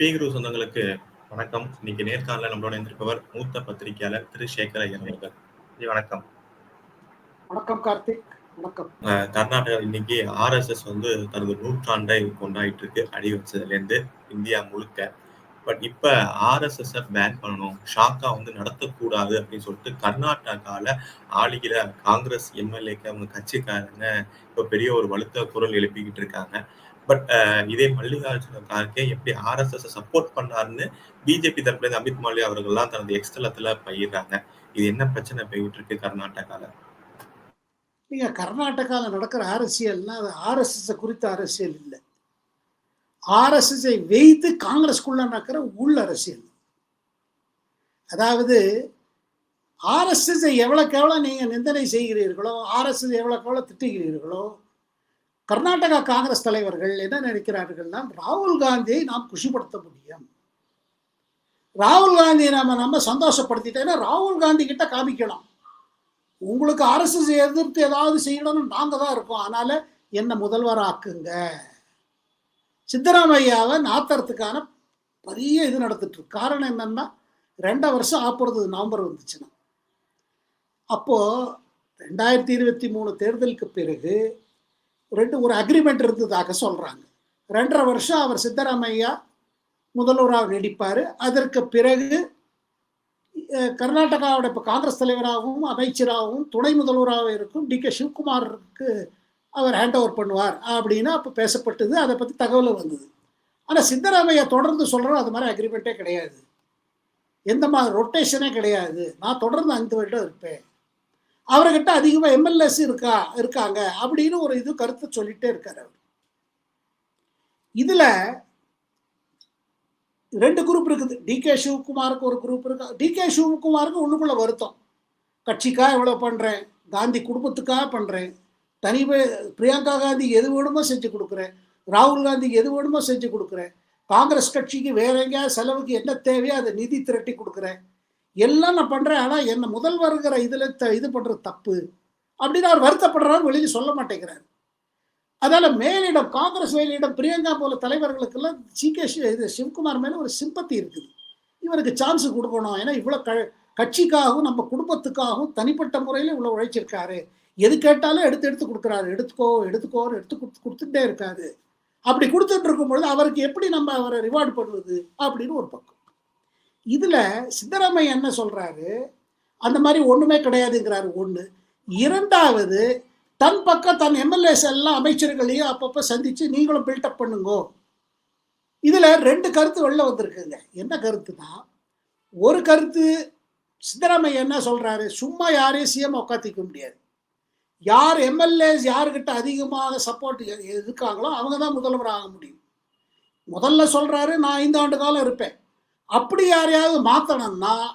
பீகுரு சொந்தங்களுக்கு வணக்கம். இன்னைக்கு நேர்காணல நம்மளோட இருந்திருப்பவர் மூத்த பத்திரிகையாளர் திரு சேகர் ஐயர் அவர்கள். வணக்கம். வணக்கம் கார்த்திக். வணக்கம். கர்நாடகா இன்னைக்கு ஆர்எஸ்எஸ் வந்து தனது நூற்றாண்டை கொண்டாடிட்டு இருக்கு அடி வச்சதுல இருந்து இந்தியா முழுக்க. பட் இப்ப ஆர்எஸ்எஸ் பேன் பண்ணணும் ஷாக்கா வந்து நடத்தக்கூடாது அப்படின்னு சொல்லிட்டு கர்நாடகால ஆளுகிற காங்கிரஸ் எம்எல்ஏக்கு அவங்க கட்சிக்காரங்க இப்ப பெரிய ஒரு வலுத்த குரல் எழுப்பிக்கிட்டு இருக்காங்க. பட் uh, இதே மல்லிகார்ஜுன கார்கே எப்படி ஆர்எஸ்எஸ் சப்போர்ட் பண்ணாருன்னு பிஜேபி தரப்புல இருந்து அமித் மாலியா அவர்கள்லாம் தனது எக்ஸ்தலத்துல பயிர்றாங்க. இது என்ன பிரச்சனை போயிட்டு இருக்கு கர்நாடகால? நீங்க கர்நாடகால நடக்கிற அரசியல்னா அது ஆர்எஸ்எஸ் குறித்த அரசியல் இல்லை. ஆர்எஸ்எஸ்ஐ வைத்து காங்கிரஸ்குள்ள நடக்கிற உள் அரசியல். அதாவது ஆர்எஸ்எஸ்ஐ எவ்வளோக்கு எவ்வளோ நீங்கள் நிந்தனை செய்கிறீர்களோ ஆர்எஸ்எஸ் எவ்வளோக்கு எவ்வளோ திட்டுகிறீர்களோ கர்நாடகா காங்கிரஸ் தலைவர்கள் என்ன நினைக்கிறார்கள்னா ராகுல் காந்தியை நாம் குஷிப்படுத்த முடியும். ராகுல் காந்தியை நாம நம்ம சந்தோஷப்படுத்திட்டேன்னா ராகுல் காந்தி கிட்ட காமிக்கலாம். உங்களுக்கு அரசு எதிர்த்து ஏதாவது செய்யணும்னு நாங்கள் தான் இருக்கோம். அதனால என்னை முதல்வர் ஆக்குங்க. சித்தராமையாவை நாத்துறதுக்கான பெரிய இது நடத்திட்டு இருக்கு. காரணம் என்னன்னா ரெண்டு வருஷம் ஆப்புறது நவம்பர் வந்துச்சுன்னா. அப்போ ரெண்டாயிரத்தி இருபத்தி மூணு தேர்தலுக்கு பிறகு ரெண்டு ஒரு அக்ரிமெண்ட் இருந்ததாக சொல்கிறாங்க ரெண்டரை வருஷம் அவர் சித்தராமையா முதல்வராக நீடிப்பார். அதற்கு பிறகு கர்நாடகாவோட இப்போ காங்கிரஸ் தலைவராகவும் அமைச்சராகவும் துணை முதல்வராகவும் இருக்கும் டி கே சிவகுமாருக்கு அவர் ஹேண்ட் ஓவர் பண்ணுவார் அப்படின்னு அப்போ பேசப்பட்டது. அதை பற்றி தகவல் வந்தது. ஆனால் சித்தராமையா தொடர்ந்து சொல்கிறோம் அது மாதிரி அக்ரிமெண்ட்டே கிடையாது. எந்த மாதிரி ரொட்டேஷனே கிடையாது. நான் தொடர்ந்து அஞ்சு வருடம் இருப்பேன். அவர்கிட்ட அதிகமாக எம்எல்ஏஸ் இருக்கா இருக்காங்க அப்படின்னு ஒரு இது கருத்தை சொல்லிட்டே இருக்காரு அவர். இதுல ரெண்டு குரூப் இருக்குது. டி கே சிவகுமாருக்கு ஒரு குரூப் இருக்கா? டி கே சிவகுமாருக்கு உள்ளுக்குள்ள வருத்தம். கட்சிக்காக இவ்வளோ பண்ணுறேன் காந்தி குடும்பத்துக்காக பண்ணுறேன் தனி பிரியங்கா காந்தி எது வேணுமோ செஞ்சு கொடுக்குறேன் ராகுல் காந்தி எது வேணுமோ செஞ்சு கொடுக்குறேன் காங்கிரஸ் கட்சிக்கு வேற எங்கேயாவது செலவுக்கு என்ன தேவையோ அதை நிதி திரட்டி கொடுக்குறேன் எல்லாம் நான் பண்ணுறேன் ஆனால் என்ன முதல்வருங்கிற இதில் த இது பண்ணுறது தப்பு. அப்படின்னு அவர் வருத்தப்படுறாரு வெளியே சொல்ல மாட்டேங்கிறார். அதனால மேலிடம் காங்கிரஸ் மேலிடம் பிரியங்கா போல தலைவர்களுக்கெல்லாம் சி. கே. இது சிவகுமார் மேலே ஒரு சிம்பத்தி இருக்குது. இவருக்கு சான்ஸ் கொடுக்கணும். ஏன்னா இவ்வளோ க கட்சிக்காகவும் நம்ம குடும்பத்துக்காகவும் தனிப்பட்ட முறையில் இவ்வளோ உழைச்சிருக்காரு. எது கேட்டாலும் எடுத்து எடுத்து கொடுக்குறாரு. எடுத்துக்கோ எடுத்துக்கோ எடுத்து கொடுத்து கொடுத்துட்டே இருக்காரு. அப்படி கொடுத்துட்டு இருக்கும்பொழுது அவருக்கு எப்படி நம்ம அவரை ரிவார்டு பண்ணுவது? அப்படின்னு ஒரு பக்கம். இதுல சித்தராமையா என்ன சொல்றாரு? அந்த மாதிரி ஒண்ணுமே கிடையாதுங்கிறாரு ஒண்ணு. இரண்டாவது தன் பக்கம் தன் எம்எல்ஏஸ் எல்லாம் அமைச்சர்களையும் அப்பப்போ சந்திச்சு நீங்களும் பில்டப் பண்ணுங்கோ. இதுல ரெண்டு கருத்து வெளில வந்திருக்குங்க. என்ன கருத்துனா ஒரு கருத்து சித்தராமையா என்ன சொல்றாரு? சும்மா யாரையும் சிஎம் உட்காத்திக்க முடியாது. யார் எம்எல்ஏஸ் யாருக்கிட்ட அதிகமாக சப்போர்ட் இருக்காங்களோ அவங்க தான் முதல்வர் ஆக முடியும். முதல்ல சொல்றாரு நான் ஐந்து ஆண்டு காலம் இருப்பேன். அப்படி யாரையாவது மாத்தணும்னா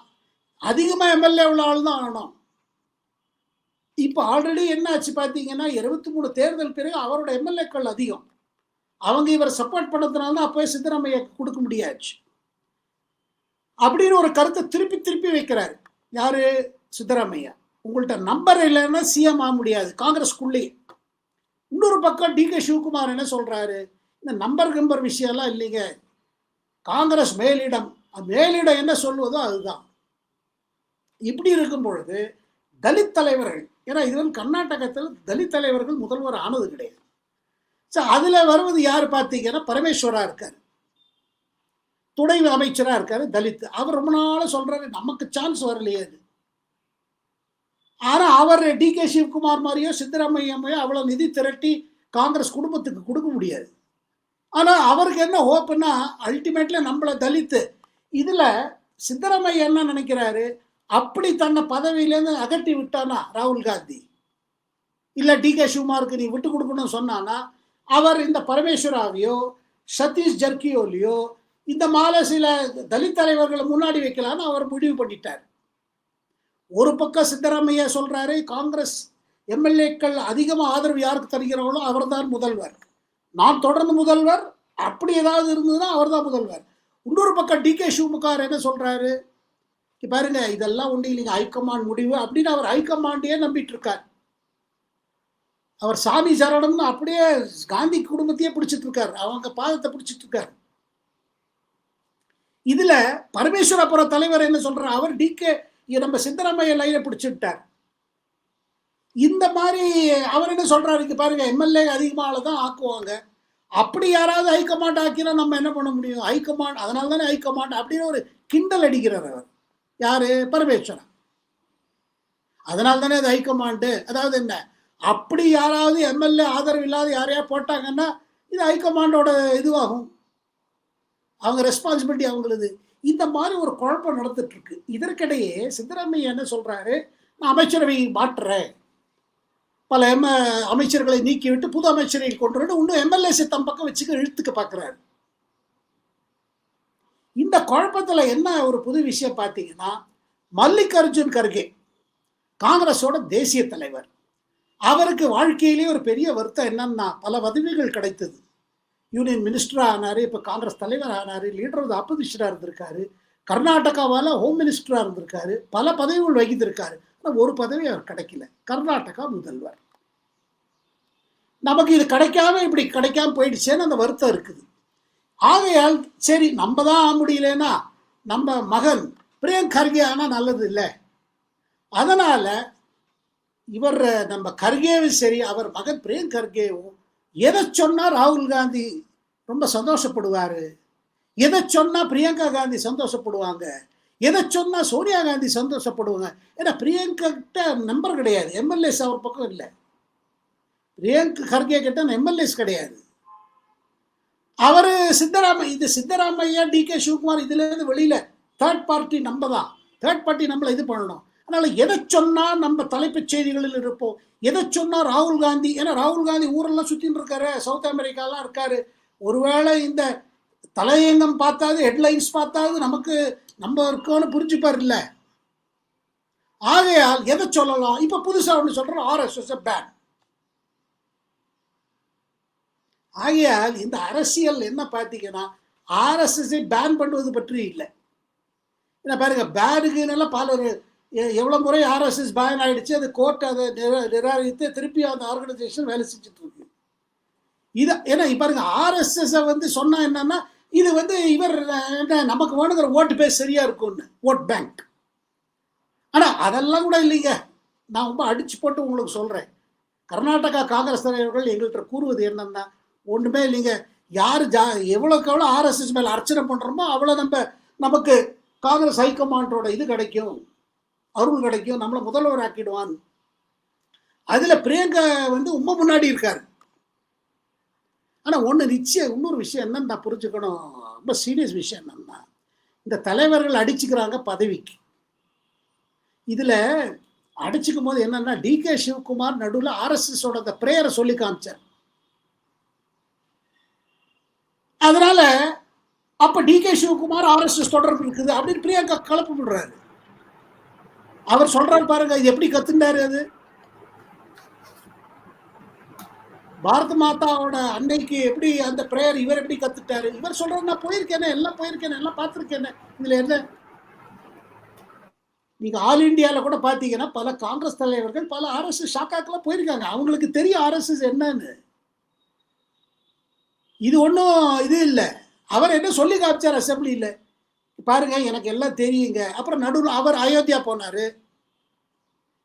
அதிகமா எம்எல்ஏ உள்ள ஆள் தான் ஆகணும். இப்போ ஆல்ரெடி என்ன ஆச்சு பார்த்தீங்கன்னா இருபத்தி மூணு தேர்தல் பிறகு அவரோட எம்எல்ஏக்கள் அதிகம். அவங்க இவரை சப்போர்ட் பண்ணதுனால தான் அப்போயே சித்தராமையா கொடுக்க முடியாச்சு. அப்படின்னு ஒரு கருத்தை திருப்பி திருப்பி வைக்கிறாரு. யாரு? சித்தராமையா. உங்கள்கிட்ட நம்பர் இல்லைன்னா சிஎம் ஆக முடியாது. காங்கிரஸ்குள்ளேயே. இன்னொரு பக்கம் டி கே சிவகுமார் என்ன சொல்றாரு? இந்த நம்பர் கம்பர் விஷயம்லாம் இல்லைங்க. காங்கிரஸ் மேலிடம். மேலிடம் என்ன சொல்வதோ அதுதான். இப்படி இருக்கும் பொழுது தலித் தலைவர்கள் ஏன்னா இது வந்து கர்நாடகத்தில் தலித் தலைவர்கள் முதல்வர் ஆனது கிடையாது. ஸோ அதில் வருவது யார் பார்த்தீங்கன்னா பரமேஸ்வரா இருக்கார். துணை அமைச்சரா இருக்காரு தலித். அவர் ரொம்ப நாளாக சொல்றாரு நமக்கு சான்ஸ் வரலையே அது. ஆனா அவர் டி கே சிவகுமார் மாதிரியோ சித்தராமையம்மையோ அவ்வளவு நிதி திரட்டி காங்கிரஸ் குடும்பத்துக்கு கொடுக்க முடியாது. ஆனா அவருக்கு என்ன ஹோப்புன்னா அல்டிமேட்ல நம்மளை தலித்து இதுல சித்தராமையா என்ன நினைக்கிறாரு அப்படி தன்னை பதவியிலேருந்து அகட்டி விட்டானா ராகுல் காந்தி? இல்லை டி கே சிவகுமாருக்கு நீ விட்டு கொடுக்கணும்னு சொன்னானா அவர் இந்த பரமேஸ்வராவையோ சதீஷ் ஜர்கியோலியோ இந்த மாலை சில தலித் தலைவர்களை முன்னாடி வைக்கலான்னு அவர் முடிவு பண்ணிட்டார். ஒரு பக்கம் சித்தராமையா சொல்றாரு காங்கிரஸ் எம்எல்ஏக்கள் அதிகமாக ஆதரவு யாருக்கு தருகிறார்களோ அவர்தான் முதல்வர். நான் தொடர்ந்து முதல்வர் அப்படி ஏதாவது இருந்ததுன்னா அவர்தான் முதல்வர். இன்னொரு பக்கம் டி கே சிவமுகார் என்ன சொல்றாரு? பாருங்க இதெல்லாம் ஒன்று இல்லைங்க ஹைகமாண்ட் முடிவு அப்படின்னு அவர் ஹைகமாண்டையே நம்பிட்டு இருக்கார். அவர் சாமி சரணம்னு அப்படியே காந்தி குடும்பத்தையே பிடிச்சிட்டு இருக்கார். அவங்க பாதத்தை பிடிச்சிட்டு இருக்கார். இதுல பரமேஸ்வரபுர தலைவர் என்ன சொல்றார்? அவர் டி கே நம்ம சித்தராமைய லைனை பிடிச்சிட்டார். இந்த மாதிரி அவர் என்ன சொல்றாரு? பாருங்க எம்எல்ஏ அதிகமாக தான் ஆக்குவாங்க. அப்படி யாராவது ஹைகமாண்ட் ஆக்கினா நம்ம என்ன பண்ண முடியும்? ஹைகமாண்ட் அதனால தானே ஹைகமாண்ட் அப்படின்னு ஒரு கிண்டல் அடிக்கிறார் அவர். யாரு? பரமேஸ்வரன். அதனால தானே அது ஹைகமாண்டு அதாவது என்ன? அப்படி யாராவது எம்எல்ஏ ஆதரவு இல்லாத யாரையா போட்டாங்கன்னா இது ஹைகமாண்டோட இதுவாகும். அவங்க ரெஸ்பான்சிபிலிட்டி அவங்களது. இந்த மாதிரி ஒரு குழப்பம் நடந்துட்டு இருக்கு. இதற்கிடையே சித்தராமையா என்ன சொல்றாரு? நான் அமைச்சரவை மாற்றுறேன். பல எம் அமைச்சர்களை நீக்கிவிட்டு புது அமைச்சரை கொண்டு வந்து இன்னும் எம்எல்ஏஸை தம் பக்கம் வச்சுக்க இழுத்துக்க பார்க்குறாரு. இந்த குழப்பத்தில் என்ன ஒரு புது விஷயம் பார்த்தீங்கன்னா மல்லிகார்ஜுன் கர்கே காங்கிரஸோட தேசிய தலைவர். அவருக்கு வாழ்க்கையிலேயே ஒரு பெரிய வருத்தம் என்னன்னா பல பதவிகள் கிடைத்தது. யூனியன் மினிஸ்டராக ஆனாரு இப்போ காங்கிரஸ் தலைவர் ஆனார் லீடர் ஆஃப் அப்போசிஷனா இருந்திருக்காரு. கர்நாடகாவால் ஹோம் மினிஸ்டராக இருந்திருக்காரு. பல பதவிகள் வகித்திருக்காரு. ஆனால் ஒரு பதவி அவர் கிடைக்கல. கர்நாடகா முதல்வர். நமக்கு இது கிடைக்காம இப்படி கிடைக்காம போயிடுச்சேன்னு அந்த வருத்தம் இருக்குது. ஆகையால் சரி நம்ம தான் ஆக முடியலன்னா நம்ம மகன் பிரியங்க் கர்கே ஆனால் நல்லது இல்லை. அதனால் இவர் நம்ம கர்கேவும் சரி அவர் மகன் பிரியங்க் கர்கேவும் எதை சொன்னா ராகுல் காந்தி ரொம்ப சந்தோஷப்படுவார்? எதை சொன்னால் பிரியங்கா காந்தி சந்தோஷப்படுவாங்க? எதை சொன்னால் சோனியா காந்தி சந்தோஷப்படுவாங்க? ஏன்னா பிரியங்கா கிட்ட நம்பர் கிடையாது எம்எல்ஏஸ் அவர் பக்கம் இல்லை. பிரியங்க் கர்கே கிட்ட எம்எல்ஏஸ் கிடையாது. அவர் சித்தராமையா இது சித்தராமையா டி கே சிவகுமார் இதுலேருந்து வெளியில் தேர்ட் பார்ட்டி நம்ம தான் தேர்ட் பார்ட்டி நம்மளை இது பண்ணணும். அதனால் எதை சொன்னால் நம்ம தலைப்புச் செய்திகளில் இருப்போம். எதை சொன்னால் ராகுல் காந்தி ஏன்னா ராகுல் காந்தி ஊரெல்லாம் சுற்றின்னு இருக்காரு. சவுத் அமெரிக்காலாம் இருக்காரு. ஒருவேளை இந்த தலையங்கம் பார்த்தாது ஹெட்லைன்ஸ் பார்த்தாவது நமக்கு நம்ம இருக்கோன்னு புரிஞ்சுப்பார் இல்லை ஆகையால் எதை சொல்லலாம்? இப்ப புதுசா ஒன்று சொல்றோம் ஆர்எஸ்எஸ் பேன் ஆகையால் இந்த அரசியல் என்ன பார்த்தீங்கன்னா ஆர்எஸ்எஸ்ஐ பேன் பண்ணுவது பற்றி இல்லை. என்ன பாருங்க பேனுக்குன்னெல்லாம் பல ஒரு எ- முறை ஆர்எஸ்எஸ் பேன் ஆயிடுச்சு அது கோர்ட் அதை நிரா- நிராகரித்து திருப்பி அந்த ஆர்கனைசேஷன் வேலை செஞ்சுட்டு இருக்கு. இதை ஏன்னா பாருங்க ஆர்எஸ்எஸ்ஸை வந்து சொன்னால் என்னன்னா இது வந்து இவர் என்ன நமக்கு வேணுங்கிற ஓட்டு பேஸ் சரியா இருக்கும்னு ஓட் பேங்க். ஆனால் அதெல்லாம் கூட இல்லைங்க. நான் ரொம்ப அடிச்சு போட்டு உங்களுக்கு சொல்கிறேன் கர்நாடகா காங்கிரஸ் தலைவர்கள் எங்கள்கிட்ட கூறுவது என்னன்னா ஒன்றுமே இல்லைங்க. யார் ஜா எவ்வளோக்கு எவ்வளோ ஆர்எஸ்எஸ் மேலே அர்ச்சனை பண்ணுறோமோ அவ்வளோ நம்ம நமக்கு காங்கிரஸ் ஹைகமாண்டோட இது கிடைக்கும். அருள் கிடைக்கும். நம்மளை முதல்வர் ஆக்கிடுவான். அதில் பிரியங்கா வந்து ரொம்ப முன்னாடி இருக்காரு. ஆனா ஒன்று நிச்சயம் இன்னொரு விஷயம் என்னன்னு நான் புரிஞ்சுக்கணும். ரொம்ப சீரியஸ் விஷயம் என்னன்னா இந்த தலைவர்கள் அடிச்சுக்கிறாங்க பதவிக்கு. இதுல அடிச்சுக்கும் போது என்னன்னா டி கே சிவகுமார் நடுவில் ஆர்எஸ்எஸோட அந்த பிரேயரை சொல்லி காமிச்சார். அதனால அப்ப டி கே சிவகுமார் ஆர்எஸ்எஸ் தொடர்பு இருக்குது அப்படின்னு பிரியங்கா கலப்பு விடுறாரு அவர் சொல்றாரு பாருங்க இது எப்படி கத்துண்டாரு அது? பாரத மாதாவோட அன்னைக்கு எப்படி அந்த ப்ரேயர் இவர் எப்படி கத்துட்டாரு இவர் சொல்றாரு நான் போயிருக்கேனே எல்லாம் போயிருக்கேனே எல்லாம் பார்த்துருக்கேனே. இதுல என்ன? நீங்க ஆல் இந்தியால கூட பாத்தீங்கன்னா பல காங்கிரஸ் தலைவர்கள் பல ஆர்எஸ்எஸ் ஷாக்காக்கெல்லாம் போயிருக்காங்க. அவங்களுக்கு தெரியும் ஆர்எஸ்எஸ் என்னன்னு. இது ஒன்றும் இது இல்லை. அவர் என்ன சொல்லி காமிச்சார் அசம்பிளியில்? பாருங்க எனக்கு எல்லாம் தெரியுங்க. அப்புறம் நடுவில் அவர் அயோத்தியா போனாரு.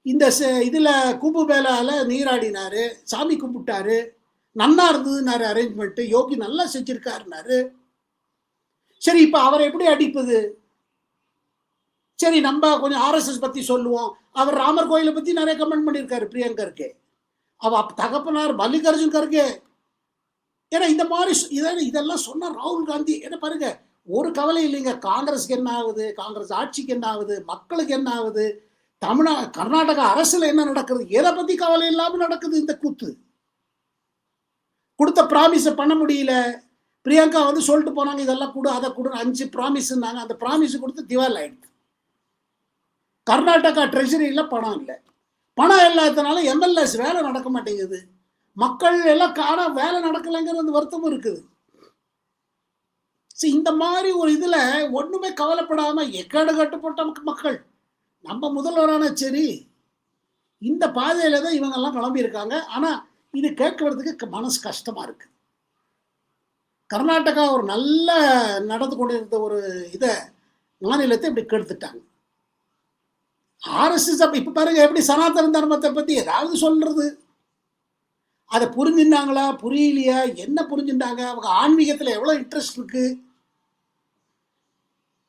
இந்த இதில் கூப்பு கும்பு மேலால நீராடினாரு சாமி கும்பிட்டாரு நன்னா இருந்ததுன்னாரு அரேஞ்ச்மெண்ட்டு யோகி நல்லா செஞ்சிருக்காருனாரு சரி இப்போ அவரை எப்படி அடிப்பது? சரி நம்ம கொஞ்சம் ஆர்எஸ்எஸ் பற்றி சொல்லுவோம். அவர் ராமர் கோயிலை பற்றி நிறைய கமெண்ட் பண்ணியிருக்காரு பிரியங்கருக்கு. அவ தகப்பனார் மல்லிகார்ஜுன் கர்கே. ஏன்னா இந்த மாதிரி சொ- இதை- இதெல்லாம் சொன்ன ராகுல் காந்தி என்ன பாருங்க ஒரு கவலை இல்லைங்க. காங்கிரஸ்க்கு என்ன ஆகுது? காங்கிரஸ் ஆட்சிக்கு என்ன ஆகுது? மக்களுக்கு என்ன ஆகுது? தமிழ கர்நாடகா அரசுல என்ன நடக்குது? எதை பத்தி கவலை இல்லாம நடக்குது இந்த கூத்து? கொடுத்த ப்ராமிஸை பண்ண முடியல. பிரியங்கா வந்து சொல்லிட்டு போனாங்க இதெல்லாம் கொடு அதை கொடு அஞ்சு ப்ராமிஸ்னாங்க அந்த ப்ராமிஸ் கொடுத்து திவால் ஆயிடுது. கர்நாடகா ட்ரெஷரியில பணம் இல்லை. பணம் இல்லாததுனால எம்எல்ஏஸ் வேலை நடக்க மாட்டேங்குது. மக்கள் எல்லாம் காண வேலை நடக்கலைங்கிற அந்த வருத்தமும் இருக்குது. See, இந்த மாதிரி ஒரு இதுல ஒண்ணுமே கவலைப்படாம எக்கேடு கட்டுப்பட்ட மக்கள். நம்ம முதல்வரான சரி இந்த பாதையில தான் இவங்கெல்லாம் கிளம்பியிருக்காங்க. ஆனால் ஆனா இது கேட்கறதுக்கு மனசு கஷ்டமா இருக்கு. கர்நாடகா ஒரு நல்ல நடந்து கொண்டிருந்த ஒரு இதை மாநிலத்தை இப்படி கெடுத்துட்டாங்க. ஆர்எஸ்எஸ் அப்ப இப்ப பாருங்க எப்படி சனாதன தர்மத்தை பத்தி ஏதாவது சொல்றது? அதை புரிஞ்சுட்டாங்களா புரியலையா? என்ன புரிஞ்சுட்டாங்க அவங்க ஆன்மீகத்துல எவ்வளவு இன்ட்ரெஸ்ட் இருக்கு?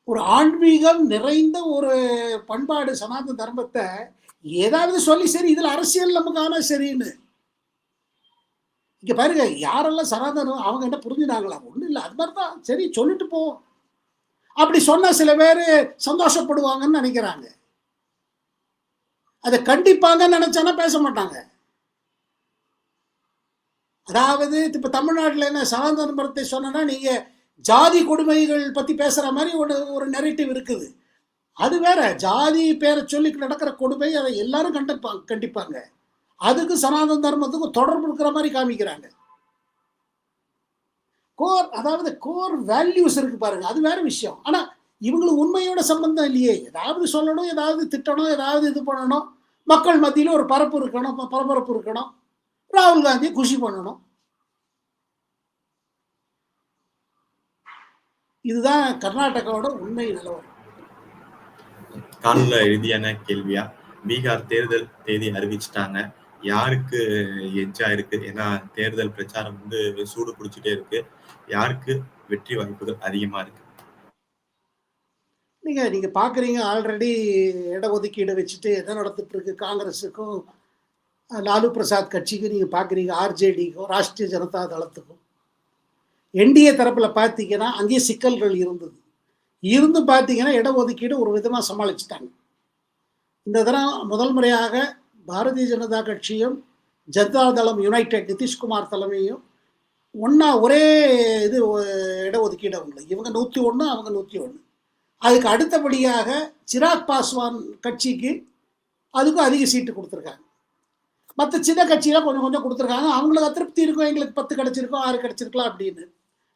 ஒரு ஆன்மீகம் நிறைந்த ஒரு பண்பாடு சனாதன தர்மத்தை ஏதாவது சொல்லி சரி இதில் அரசியல் நமக்கு ஆனால் சரின்னு. இங்கே பாருங்க யாரெல்லாம் சனாதனம் அவங்க என்ன புரிஞ்சுனாங்களா? ஒன்றும் இல்லை அது மாதிரி தான் சரி சொல்லிட்டு போ. அப்படி சொன்னால் சில பேர் சந்தோஷப்படுவாங்கன்னு நினைக்கிறாங்க. அதை கண்டிப்பாங்கன்னு நினைச்சானா பேச மாட்டாங்க. அதாவது இப்போ தமிழ்நாட்டில் என்ன சனாதன மரத்தை சொன்னா நீங்கள் ஜாதி கொடுமைகள் பத்தி பேசுற மாதிரி ஒரு ஒரு நெரேட்டிவ் இருக்குது. அது வேற ஜாதி பேரை சொல்லி நடக்கிற கொடுமை அதை எல்லாரும் கண்டிப்பாங்க கண்டிப்பாங்க. அதுக்கு சனாதன தர்மத்துக்கும் தொடர்பு இருக்கிற மாதிரி காமிக்கிறாங்க. கோர் அதாவது கோர் வேல்யூஸ் இருக்கு பாருங்க அது வேற விஷயம். ஆனா இவங்களுக்கு உண்மையோட சம்பந்தம் இல்லையே. ஏதாவது சொல்லணும் ஏதாவது திட்டணும் ஏதாவது இது பண்ணணும். மக்கள் மத்தியில் ஒரு பரப்பு இருக்கணும் பரபரப்பு இருக்கணும். ராகுல் காந்தியை குஷி பண்ணணும். இதுதான் கர்நாடகாவோட உண்மை நிலவரம். காலில் இறுதியான கேள்வியா? பீகார் தேர்தல் தேதி அறிவிச்சிட்டாங்க. யாருக்கு எஜ்ஜா இருக்கு? ஏன்னா தேர்தல் பிரச்சாரம் வந்து சூடு பிடிச்சிட்டே இருக்கு. யாருக்கு வெற்றி வாய்ப்புகள் அதிகமா இருக்கு? நீங்க நீங்க பாக்குறீங்க ஆல்ரெடி இடஒதுக்கீடு வச்சுட்டு என்ன நடந்துட்டு இருக்கு காங்கிரஸுக்கும் லாலு பிரசாத் கட்சிக்கும் நீங்க பாக்குறீங்க ஆர்ஜேடிக்கும் ராஷ்டிரிய ஜனதா தளத்துக்கும். என்டிஏ தரப்பில் பார்த்தீங்கன்னா அங்கேயே சிக்கல்கள் இருந்தது. இருந்து பார்த்தீங்கன்னா இடஒதுக்கீடு ஒரு விதமாக சமாளிச்சிட்டாங்க. இந்த தரம் முதல் முறையாக பாரதிய ஜனதா கட்சியும் ஜனதா தளம் யுனைடெட் நிதிஷ்குமார் தலைமையும் ஒன்றா ஒரே இது இடஒதுக்கீடு அவங்களுக்கு இவங்க நூற்றி ஒன்று அவங்க நூற்றி ஒன்று அதுக்கு அடுத்தபடியாக சிராக் பாஸ்வான் கட்சிக்கு அதுக்கும் அதிக சீட்டு கொடுத்துருக்காங்க. மற்ற சின்ன கட்சியெல்லாம் கொஞ்சம் கொஞ்சம் கொடுத்துருக்காங்க. அவங்களுக்கு அதிருப்தி இருக்கும் எங்களுக்கு பத்து கிடச்சிருக்கும் ஆறு கிடச்சிருக்கலாம் அப்படின்னு.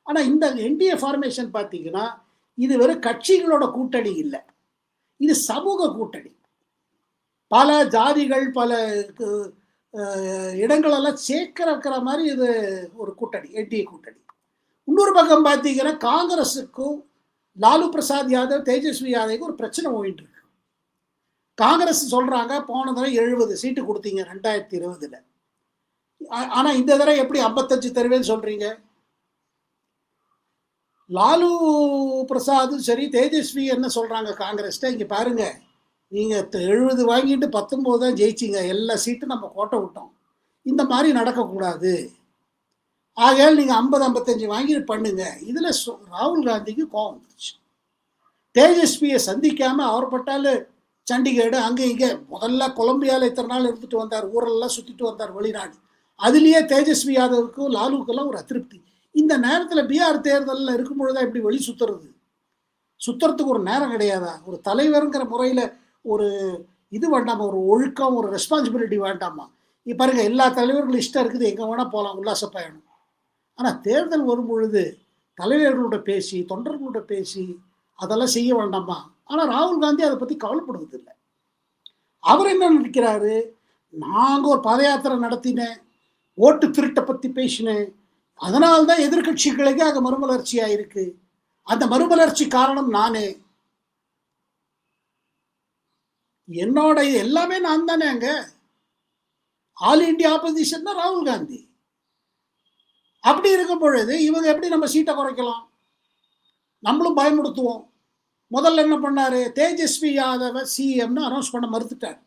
ஆனால் இந்த என்டிஏ ஃபார்மேஷன் பார்த்தீங்கன்னா இது வெறும் கட்சிகளோட கூட்டணி இல்லை. இது சமூக கூட்டணி. பல ஜாதிகள் பல இடங்களெல்லாம் சேர்க்கிற இருக்கிற மாதிரி இது ஒரு கூட்டணி என்டிஏ கூட்டணி. இன்னொரு பக்கம் பார்த்தீங்கன்னா காங்கிரஸுக்கும் லாலு பிரசாத் யாதவ் தேஜஸ்வி யாதவுக்கு ஒரு பிரச்சனை போயிட்டு இருக்கு. காங்கிரஸ் சொல்கிறாங்க போன தடவை எழுபது சீட்டு கொடுத்தீங்க ரெண்டாயிரத்தி இருபதில். ஆனால் இந்த தடவை எப்படி ஐம்பத்தஞ்சு தருவேன்னு சொல்கிறீங்க லாலு பிரசாதும் சரி தேஜஸ்வி என்ன சொல்கிறாங்க காங்கிரஸ்ட இங்கே பாருங்கள் நீங்கள் எழுபது வாங்கிட்டு பத்தொம்போது தான் ஜெயிச்சிங்க. எல்லா சீட்டும் நம்ம கோட்டை விட்டோம். இந்த மாதிரி நடக்கக்கூடாது. ஆகையால் நீங்கள் ஐம்பது ஐம்பத்தஞ்சு வாங்கி பண்ணுங்க. இதில் சு- ராகுல் காந்திக்கு கோபம் வந்துருச்சு. தேஜஸ்வியை சந்திக்காமல் அவர் பட்டால் சண்டிகேடு அங்கே இங்கே முதல்ல கொலம்பியாவில் இத்தனை நாள் இருந்துட்டு வந்தார். ஊரெல்லாம் சுற்றிட்டு வந்தார் வெளிநாடு. அதுலேயே தேஜஸ்வி யாதவுக்கும் லாலுக்கெல்லாம் ஒரு அதிருப்தி. இந்த நேரத்தில் பீகார் தேர்தலில் இருக்கும் பொழுதா இப்படி வெளி சுத்துறது? சுத்துறதுக்கு ஒரு நேரம் கிடையாதா? ஒரு தலைவருங்கிற முறையில் ஒரு இது வேண்டாமா? ஒரு ஒழுக்கம் ஒரு ரெஸ்பான்சிபிலிட்டி வேண்டாமா? இப்போ பாருங்க எல்லா தலைவர்களும் இஷ்டம் இருக்குது. எங்கே வேணால் போகலாம் உல்லாச பயணம். ஆனால் தேர்தல் வரும் பொழுது தலைவர்களோட பேசி தொண்டர்களோட பேசி அதெல்லாம் செய்ய வேண்டாமா? ஆனால் ராகுல் காந்தி அதை பற்றி கவலைப்படுவது இல்லை அவர் என்ன நினைக்கிறாரு? நாங்கள் ஒரு பாத யாத்திரை நடத்தினேன் ஓட்டு திருட்டை பற்றி பேசினேன் அதனால்தான் எதிர்க்கட்சிகளுக்கு அங்கே மறுமலர்ச்சியா இருக்கு அந்த மறுமலர்ச்சி காரணம் நானே. என்னோட இது எல்லாமே நான் தானே அங்க? ஆல் இந்தியா ஆப்போசிஷன் தான் ராகுல் காந்தி. அப்படி இருக்கும் பொழுது இவங்க எப்படி நம்ம சீட்டை குறைக்கலாம்? நம்மளும் பயமுடுத்துவோம் முதல்ல என்ன பண்ணாரு? தேஜஸ்வி யாதவ சிஎம்னு அனௌன்ஸ் பண்ண மறுத்துட்டார்.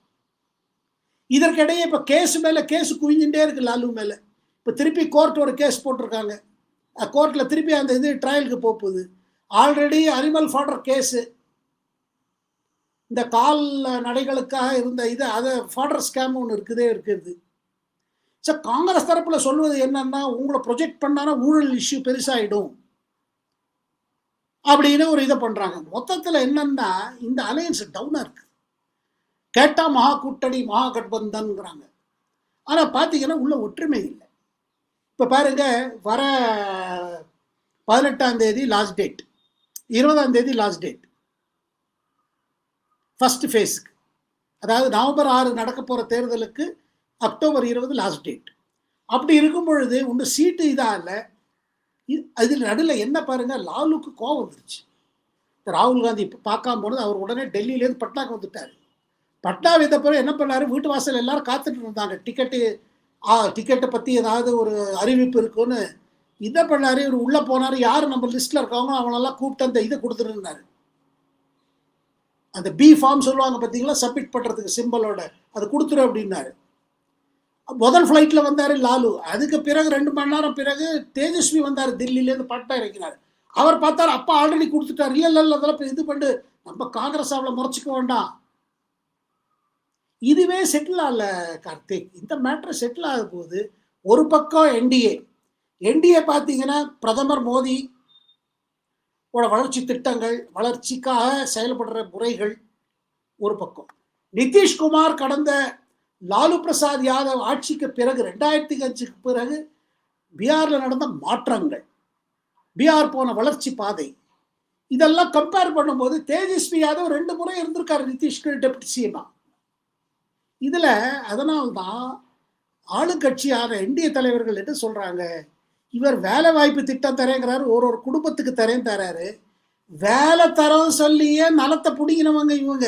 இதற்கிடையே இப்ப கேஸ் மேல கேஸ் குவிஞ்சுட்டே இருக்கு லாலு மேலே. இப்போ திருப்பி கோர்ட் ஒரு கேஸ் போட்டிருக்காங்க. கோர்ட்டில் திருப்பி அந்த இது ட்ரையலுக்கு போகுது. ஆல்ரெடி அனிமல் ஃபாடர் கேஸு இந்த கால் நடைகளுக்காக இருந்த இது அதை ஃபாடர் ஸ்கேம் ஒன்று இருக்குதே இருக்குது. சார் காங்கிரஸ் தரப்பில் சொல்வது என்னன்னா உங்களை ப்ரொஜெக்ட் பண்ணானா ஊழல் இஷ்யூ பெருசாயிடும். அப்படின்னு ஒரு இதை பண்ணுறாங்க மொத்தத்தில் என்னன்னா இந்த அலையன்ஸ் டவுனாக இருக்குது கேட்டால் மகா கூட்டணி மகா கட்பந்தன்ங்கிறாங்க ஆனால் பார்த்தீங்கன்னா உள்ள ஒற்றுமை இல்லை. இப்போ பாருங்க வர பதினெட்டாம் தேதி லாஸ்ட் டேட் இருபதாம் தேதி லாஸ்ட் டேட் ஃபஸ்ட் ஃபேஸ்க்கு அதாவது நவம்பர் ஆறு நடக்க போகிற தேர்தலுக்கு அக்டோபர் இருபது லாஸ்ட் டேட் அப்படி இருக்கும் பொழுது உங்க சீட்டு இதாக இல்லை அதில் நடுவில் என்ன பாருங்க லாலுக்கு கோவம் வந்துருச்சு. ராகுல் காந்தி இப்போ பார்க்காம போனது அவர் உடனே டெல்லியிலேருந்து பட்னாக்கு வந்துட்டார். பட்னா வந்த பிறகு என்ன பண்ணார் வீட்டு வாசல் எல்லாரும் காத்துட்டு இருந்தாங்க. டிக்கெட்டு டிக்கெட்டை பற்றி ஏதாவது ஒரு அறிவிப்பு இருக்குன்னு இதை பண்ணார் இவர் உள்ளே போனார் யார் நம்ம லிஸ்ட்டில் இருக்காங்களோ அவனெல்லாம் கூப்பிட்டு அந்த இதை கொடுத்துருந்தாரு. அந்த பி ஃபார்ம் சொல்லுவாங்க பார்த்தீங்களா சப்மிட் பண்ணுறதுக்கு சிம்பிளோட அது கொடுத்துரு அப்படின்னாரு. முதல் ஃப்ளைட்டில் வந்தார் லாலு. அதுக்கு பிறகு ரெண்டு மணி நேரம் பிறகு தேஜஸ்வி வந்தார் தில்லியிலேருந்து பட்டா இறக்கினார் அவர் பார்த்தார் அப்பா ஆல்ரெடி கொடுத்துட்டார். இல்லை இல்லை இல்லை அதெல்லாம் இது பண்ணு. நம்ம காங்கிரஸ் அவளை முறைச்சிக்க வேண்டாம். இதுவே செட்டில் ஆகல கார்த்திக். இந்த மேட்ரு செட்டில் ஆக போது ஒரு பக்கம் என்டிஏ என்டிஏ பார்த்தீங்கன்னா பிரதமர் மோடி ஓட வளர்ச்சி திட்டங்கள் வளர்ச்சிக்காக செயல்படுற முறைகள் ஒரு பக்கம். நிதிஷ்குமார் கடந்த லாலு பிரசாத் யாதவ் ஆட்சிக்கு பிறகு ரெண்டாயிரத்தி அஞ்சுக்கு பிறகு பீகாரில் நடந்த மாற்றங்கள் பீகார் போன வளர்ச்சி பாதை இதெல்லாம் கம்பேர் பண்ணும்போது தேஜஸ்வி யாதவ் ரெண்டு முறை இருந்திருக்காரு நிதிஷ்கு டெப்டி சிஎம்மா இதுல அதனால்தான் ஆளுங்கட்சியான என்டிஏ தலைவர்கள் என்று சொல்றாங்க? இவர் வேலை வாய்ப்பு திட்டம் தரேங்கிறாரு ஒரு ஒரு குடும்பத்துக்கு தரேன் தராரு. வேலை தரம் சொல்லியே நலத்தை பிடிங்கினவங்க இவங்க.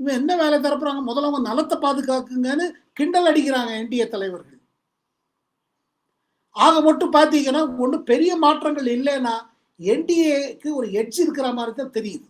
இவன் என்ன வேலை தரப்புறாங்க? முதல்லவங்க நலத்தை பாதுகாக்குங்கன்னு கிண்டல் அடிக்கிறாங்க என்டிஏ தலைவர்கள். ஆக மட்டும் பார்த்தீங்கன்னா ஒன்றும் பெரிய மாற்றங்கள் இல்லைன்னா என்டிஏக்கு ஒரு எட்ஜ் இருக்கிற மாதிரி தான் தெரியுது.